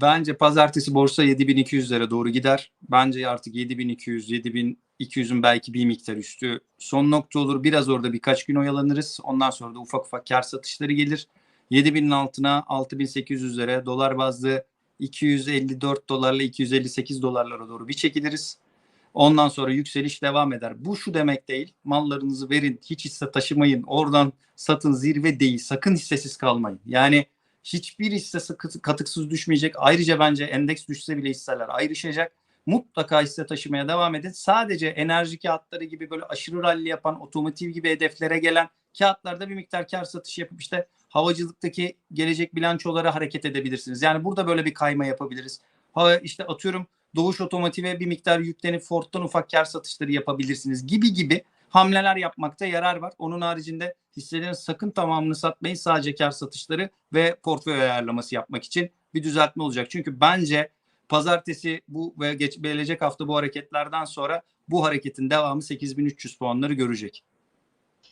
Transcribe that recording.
Bence pazartesi borsa 7200'lere doğru gider. Bence artık 7200, 7200'ün belki bir miktar üstü son nokta olur. Biraz orada birkaç gün oyalanırız. Ondan sonra da ufak ufak kar satışları gelir. 7000'in altına 6800'lere dolar bazlı 254 dolarla 258 dolarlara doğru bir çekiliriz. Ondan sonra yükseliş devam eder. Bu şu demek değil. Mallarınızı verin, hiç hisse taşımayın. Oradan satın zirve değil. Sakın hissesiz kalmayın. Yani hiçbir hisse katıksız düşmeyecek. Ayrıca bence endeks düşse bile hisseler ayrışacak. Mutlaka hisse taşımaya devam edin. Sadece enerji kağıtları gibi böyle aşırı rally yapan, otomotiv gibi hedeflere gelen kağıtlarda bir miktar kar satışı yapıp işte havacılıktaki gelecek bilançolara hareket edebilirsiniz. Yani burada böyle bir kayma yapabiliriz. Ha işte atıyorum Doğuş Otomotiv'e bir miktar yüklenip Ford'dan ufak kar satışları yapabilirsiniz gibi gibi hamleler yapmakta yarar var. Onun haricinde hisselerin sakın tamamını satmayın. Sadece kar satışları ve portföy ayarlaması yapmak için bir düzeltme olacak. Çünkü bence pazartesi bu ve geç, gelecek hafta bu hareketlerden sonra bu hareketin devamı 8300 puanları görecek.